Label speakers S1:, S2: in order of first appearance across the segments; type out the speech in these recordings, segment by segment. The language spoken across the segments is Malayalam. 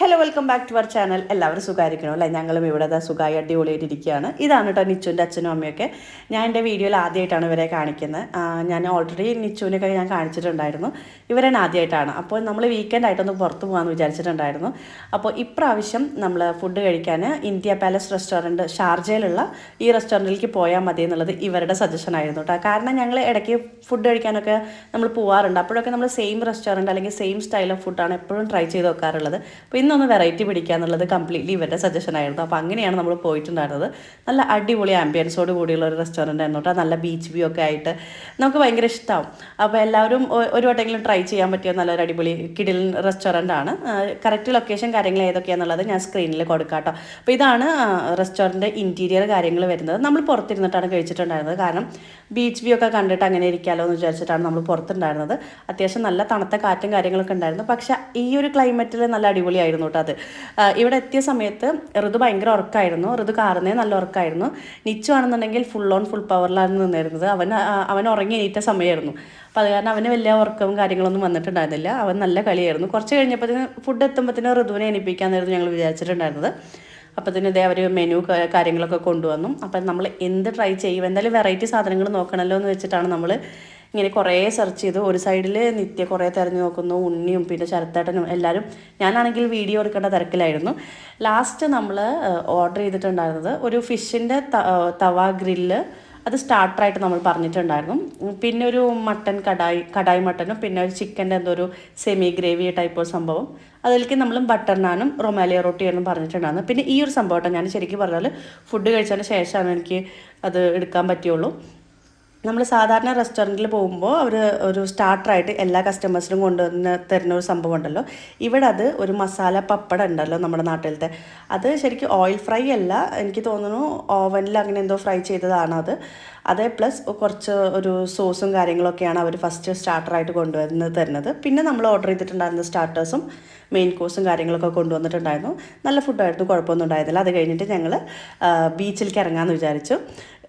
S1: Hello welcome back to our channel എല്ലാവരും സുഖമായിരിക്കണം അല്ലേ? ഞങ്ങളും ഇവിടെ സുഖമായി അടിപൊളിയായിട്ടിരിക്കുകയാണ്. ഇതാണ് കേട്ടോ നിച്ചുവിന്റെ അച്ഛനും അമ്മയൊക്കെ. ഞാൻ എന്റെ വീഡിയോയിൽ ആദ്യമായിട്ടാണ് ഇവരെ കാണിക്കുന്നത്. ഞാൻ ഓൾറെഡി നിച്ചുവിനൊക്കെ ഞാൻ കാണിച്ചിട്ടുണ്ടായിരുന്നു. ഇവരെ ആദ്യമായിട്ടാണ്. അപ്പോൾ നമ്മൾ വീക്കെൻഡ് ആയിട്ടൊന്ന് പുറത്ത് പോകാമെന്ന് വിചാരിച്ചിട്ടുണ്ടായിരുന്നു. അപ്പോൾ ഇപ്രാവശ്യം നമ്മൾ ഫുഡ് കഴിക്കാൻ ഇന്ത്യ പാലസ് റെസ്റ്റോറന്റ് ഷാർജയിലുള്ള ഈ റെസ്റ്റോറന്റിലേക്ക് പോയാൽ മതി എന്നുള്ളത് ഇവരുടെ സജഷൻ ആയിരുന്നു കേട്ടോ കാരണം ഞങ്ങൾ ഇടയ്ക്ക് ഫുഡ് കഴിക്കാനൊക്കെ നമ്മൾ പോകാറുണ്ട് അപ്പോഴൊക്കെ നമ്മൾ സെയിം റെസ്റ്റോറന്റ് അല്ലെങ്കിൽ സെയിം സ്റ്റൈൽ ഓഫ് ഫുഡാണ് എപ്പോഴും ട്രൈ ചെയ്ത് വെക്കാറുള്ളത്. അപ്പോൾ ഇന്നൊന്ന് വെറൈറ്റി പിടിക്കുക എന്നുള്ളത് കംപ്ലീറ്റ്ലി ഇവരുടെ സജഷൻ ആയിരുന്നു. അപ്പോൾ അങ്ങനെയാണ് നമ്മൾ പോയിട്ടുണ്ടായിരുന്നത്. നല്ല അടിപൊളി ആംബിയൻസോട് കൂടിയുള്ള ഒരു റെസ്റ്റോറന്റ് ആയിരുന്നു നല്ല ബീച്ച് വ്യൂ ഒക്കെ ആയിട്ട് നമുക്ക് ഭയങ്കര ഇഷ്ടമാവും അപ്പോൾ എല്ലാവരും ഒരു വട്ടെങ്കിലും ട്രൈ ചെയ്യാൻ പറ്റിയ നല്ലൊരു അടിപൊളി കിടിൽ റെസ്റ്റോറന്റ് ആണ്. കറക്റ്റ് ലൊക്കേഷൻ കാര്യങ്ങൾ ഏതൊക്കെയാണെന്നുള്ളത് ഞാൻ സ്ക്രീനിൽ കൊടുക്കാം കേട്ടോ. അപ്പോൾ ഇതാണ് റെസ്റ്റോറന്റ് ഇന്റീരിയർ കാര്യങ്ങൾ വരുന്നത്. നമ്മൾ പുറത്തിരുന്നിട്ടാണ് കഴിച്ചിട്ടുണ്ടായിരുന്നത്. കാരണം ബീച്ച് വ്യൂ ഒക്കെ കണ്ടിട്ട് അങ്ങനെ ഇരിക്കാമല്ലോ എന്ന് വിചാരിച്ചിട്ടാണ് നമ്മൾ പുറത്തുണ്ടായിരുന്നത്. അത്യാവശ്യം നല്ല തണുത്ത കാറ്റും കാര്യങ്ങളൊക്കെ ഉണ്ടായിരുന്നു. പക്ഷേ ഈ ഒരു ക്ലൈമറ്റിൽ നല്ല അടിപൊളിയായിരുന്നു കേട്ടോ അത്. ഇവിടെ എത്തിയ സമയത്ത് ഋതു ഭയങ്കര ഉറക്കമായിരുന്നു ഋതു കാറുന്നേ നല്ല ഉറക്കമായിരുന്നു നിച്ചു ആണെന്നുണ്ടെങ്കിൽ ഫുൾ ഓൺ ഫുൾ പവറിലാണ് നിന്നിരുന്നത്. അവൻ അവൻ ഉറങ്ങി എണീറ്റ സമയമായിരുന്നു അപ്പോൾ അത് കാരണം അവന് വലിയ ഉറക്കവും കാര്യങ്ങളൊന്നും വന്നിട്ടുണ്ടായിരുന്നില്ല. അവൻ നല്ല കളിയായിരുന്നു. കുറച്ച് കഴിഞ്ഞപ്പോഴത്തേന് ഫുഡ് എത്തുമ്പോഴത്തേനും ഋതുവിനെ എണീപ്പിക്കാമെന്നായിരുന്നു ഞങ്ങൾ വിചാരിച്ചിട്ടുണ്ടായിരുന്നത്. അപ്പോൾ തന്നെ ഇതേ അവർ മെനു കാര്യങ്ങളൊക്കെ കൊണ്ടുവന്നു. അപ്പം നമ്മൾ എന്ത് ട്രൈ ചെയ്യും? എന്തായാലും വെറൈറ്റി സാധനങ്ങൾ നോക്കണമല്ലോ എന്ന് വെച്ചിട്ടാണ് നമ്മൾ ഇങ്ങനെ കുറേ സെർച്ച് ചെയ്തു. ഒരു സൈഡിൽ നിത്യ കുറേ തിരഞ്ഞു നോക്കുന്നു. ഉണ്ണിയും പിന്നെ ശരത്തേട്ടനും എല്ലാവരും ഞാനാണെങ്കിൽ വീഡിയോ എടുക്കേണ്ട തിരക്കിലായിരുന്നു. ലാസ്റ്റ് നമ്മൾ ഓർഡർ ചെയ്തിട്ടുണ്ടായിരുന്നത് ഒരു ഫിഷിന്റെ തവ ഗ്രില്ല്. അത് സ്റ്റാർട്ടറായിട്ട് നമ്മൾ പറഞ്ഞിട്ടുണ്ടായിരുന്നു. പിന്നെ ഒരു മട്ടൻ കടായി കടായി മട്ടനും പിന്നെ ഒരു ചിക്കന്റെ എന്തോ ഒരു സെമി ഗ്രേവി ടൈപ്പ് സംഭവം. അതിലേക്ക് നമ്മൾ ബട്ടർ നാനും റൊമാലിയ റൊട്ടിയാണെന്നും പറഞ്ഞിട്ടുണ്ടായിരുന്നു. പിന്നെ ഈ ഒരു സംഭവം ഞാൻ ശരിക്കും പറഞ്ഞാൽ ഫുഡ് കഴിച്ചതിന് ശേഷമാണ് എനിക്ക് അത് എടുക്കാൻ പറ്റുള്ളൂ നമ്മൾ സാധാരണ റെസ്റ്റോറന്റിൽ പോകുമ്പോൾ അവർ ഒരു സ്റ്റാർട്ടറായിട്ട് എല്ലാ കസ്റ്റമേഴ്സിനും കൊണ്ടുവന്ന് തരുന്ന ഒരു സംഭവം ഉണ്ടല്ലോ ഇവിടെ അത് ഒരു മസാല പപ്പടം ഉണ്ടല്ലോ നമ്മുടെ നാട്ടിലത്തെ. അത് ശരിക്കും ഓയിൽ ഫ്രൈ അല്ല എനിക്ക് തോന്നുന്നു ഓവനിൽ അങ്ങനെ എന്തോ ഫ്രൈ ചെയ്തതാണ് അത്. അതേ പ്ലസ് കുറച്ച് ഒരു സോസും കാര്യങ്ങളൊക്കെയാണ് അവർ ഫസ്റ്റ് സ്റ്റാർട്ടറായിട്ട് കൊണ്ടുവന്ന് തരുന്നത്. പിന്നെ നമ്മൾ ഓർഡർ ചെയ്തിട്ടുണ്ടായിരുന്ന സ്റ്റാർട്ടേഴ്സും മെയിൻ കോഴ്സും കാര്യങ്ങളൊക്കെ കൊണ്ടുവന്നിട്ടുണ്ടായിരുന്നു. നല്ല ഫുഡായിരുന്നു കുഴപ്പമൊന്നും ഉണ്ടായിരുന്നില്ല. അത് കഴിഞ്ഞിട്ട് ഞങ്ങൾ ബീച്ചിലേക്ക് ഇറങ്ങാമെന്ന് വിചാരിച്ചു.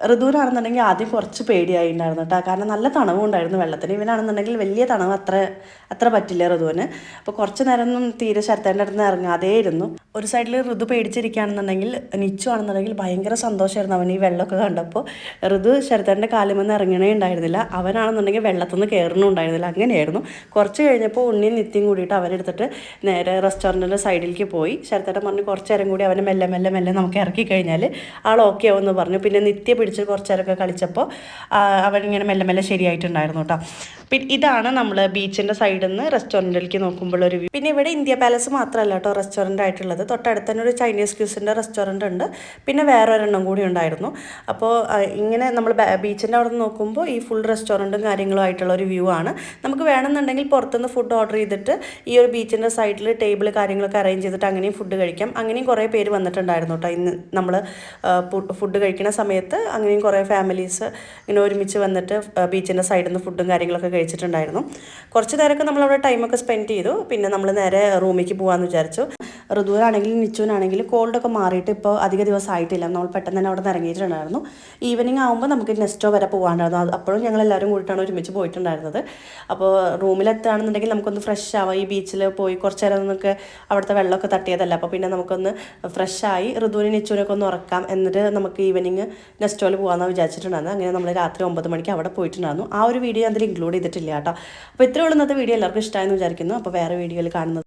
S1: ഋതുവിനാണെന്നുണ്ടെങ്കിൽ ആദ്യം കുറച്ച് പേടിയായി ഉണ്ടായിരുന്നു കേട്ടോ. കാരണം നല്ല തണവും ഉണ്ടായിരുന്നു വെള്ളത്തിന്. ഇവനാണെന്നുണ്ടെങ്കിൽ വലിയ തണവ് അത്ര അത്ര പറ്റില്ല ഋതുവിന്. അപ്പോൾ കുറച്ച് നേരമൊന്നും തീരെ ശരത്തേന്റെ അടുത്ത് ഇറങ്ങാതേ ഇരുന്നു ഒരു സൈഡിൽ ഋതു പേടിച്ചിരിക്കുകയാണെന്നുണ്ടെങ്കിൽ നിച്ചു ആണെന്നുണ്ടെങ്കിൽ ഭയങ്കര സന്തോഷമായിരുന്നു അവൻ ഈ വെള്ളമൊക്കെ കണ്ടപ്പോൾ. ഋതു ശരത്തേന്റെ കാലുമെന്ന് ഇറങ്ങണേ ഉണ്ടായിരുന്നില്ല. അവനാണെന്നുണ്ടെങ്കിൽ വെള്ളത്തിൽ നിന്ന് കയറണുണ്ടായിരുന്നില്ല അങ്ങനെയായിരുന്നു. കുറച്ച് കഴിഞ്ഞപ്പോൾ ഉണ്ണിയും നിത്യം കൂടിയിട്ട് അവരെടുത്തിട്ട് നേരെ റെസ്റ്റോറന്റിന്റെ സൈഡിലേക്ക് പോയി. ശരത്തേട്ടൻ പറഞ്ഞു കുറച്ച് നേരം കൂടി അവനെ മെല്ലെ മെല്ലെ മെല്ലെ നമുക്ക് ഇറക്കി കഴിഞ്ഞാൽ ആൾ ഓക്കെ ആവുമെന്ന് പറഞ്ഞു. പിന്നെ നിത്യ പിടിച്ച് കുറച്ചേരൊക്കെ കളിച്ചപ്പോൾ കളിച്ചപ്പോൾ ഇങ്ങനെ മെല്ലെ മെല്ലെ ശരിയായിട്ടുണ്ടായിരുന്നു കേട്ടോ. പിന്നെ ഇതാണ് നമ്മൾ ബീച്ചിന്റെ സൈഡിൽ നിന്ന് റെസ്റ്റോറന്റിലേക്ക് നോക്കുമ്പോൾ ഒരു വ്യൂ. പിന്നെ ഇവിടെ ഇന്ത്യ പാലസ് മാത്രമല്ല കേട്ടോ റെസ്റ്റോറന്റ് ആയിട്ടുള്ളത് തൊട്ടടുത്ത് തന്നെ ഒരു ചൈനീസ് ക്യൂസിന്റെ റെസ്റ്റോറന്റ് ഉണ്ട് പിന്നെ വേറെ ഒരെണ്ണം കൂടി ഉണ്ടായിരുന്നു. അപ്പോൾ ഇങ്ങനെ നമ്മൾ ബീച്ചിന്റെ അവിടെ നിന്ന് നോക്കുമ്പോൾ ഈ ഫുൾ റെസ്റ്റോറന്റും കാര്യങ്ങളും ആയിട്ടുള്ള ഒരു വ്യൂ ആണ്. നമുക്ക് വേണമെന്നുണ്ടെങ്കിൽ പുറത്തുനിന്ന് ഫുഡ് ഓർഡർ ചെയ്തിട്ട് ഈ ഒരു ബീച്ചിന്റെ സൈഡിൽ ടേബിൾ കാര്യങ്ങളൊക്കെ അറേഞ്ച് ചെയ്തിട്ട് അങ്ങനെയും ഫുഡ് കഴിക്കാം. അങ്ങനെയും കുറേ പേര് വന്നിട്ടുണ്ടായിരുന്നു കേട്ടോ ഇന്ന് നമ്മൾ ഫുഡ് കഴിക്കുന്ന സമയത്ത്. അങ്ങനെയും കുറേ ഫാമിലീസ് ഇങ്ങനെ ഒരുമിച്ച് വന്നിട്ട് ബീച്ചിന്റെ സൈഡിൽ നിന്ന് ഫുഡും കാര്യങ്ങളൊക്കെ കഴിച്ചിട്ടുണ്ടായിരുന്നു കുറച്ച് നേരമൊക്കെ നമ്മളവിടെ ടൈമൊക്കെ സ്പെൻഡ് ചെയ്തു. പിന്നെ നമ്മൾ നേരെ റൂമിലേക്ക് പോകാമെന്ന് വിചാരിച്ചു. ഋതുവിനാണെങ്കിലും നിച്ചുവിനാണെങ്കിലും കോൾഡൊക്കെ മാറിയിട്ട് ഇപ്പോൾ അധിക ദിവസം ആയിട്ടില്ല നമ്മൾ പെട്ടെന്ന് തന്നെ അവിടെ നിന്ന് ഇറങ്ങിയിട്ടുണ്ടായിരുന്നു. ഈവനിങ് ആകുമ്പോൾ നമുക്ക് നെസ്റ്റോ വരെ പോകാനുണ്ടായിരുന്നു അപ്പോഴും ഞങ്ങൾ എല്ലാവരും കൂടിയിട്ടാണ് ഒരുമിച്ച് പോയിട്ടുണ്ടായിരുന്നത്. അപ്പോൾ റൂമിലെത്തുകയാണെന്നുണ്ടെങ്കിൽ നമുക്കൊന്ന് ഫ്രഷ് ആവാം ഈ ബീച്ചിൽ പോയി കുറച്ച് നേരം നമുക്ക് അവിടുത്തെ വെള്ളമൊക്കെ തട്ടിയതല്ല? അപ്പോൾ പിന്നെ നമുക്കൊന്ന് ഫ്രഷായി ഋതുവിനെ നിച്ചുവിനൊക്കെ ഒന്ന് ഉറക്കാം എന്നിട്ട് നമുക്ക് ഈവനിങ് നെസ്റ്റോയിൽ പോകാമെന്ന് വിചാരിച്ചിട്ടുണ്ടായിരുന്നു അങ്ങനെ നമ്മൾ രാത്രി ഒമ്പത് മണിക്ക് അവിടെ പോയിട്ടുണ്ടായിരുന്നു. ആ ഒരു വീഡിയോ അതിൽ ഇൻക്ലൂഡ് ചെയ്തിട്ടില്ല കേട്ടോ. അപ്പോൾ ഇത്രയുള്ള ഇന്നത്തെ വീഡിയോ. എല്ലാവർക്കും ഇഷ്ടമായെന്ന് വിചാരിക്കുന്നു. അപ്പോൾ വേറെ വീഡിയോയിൽ കാണുന്നത്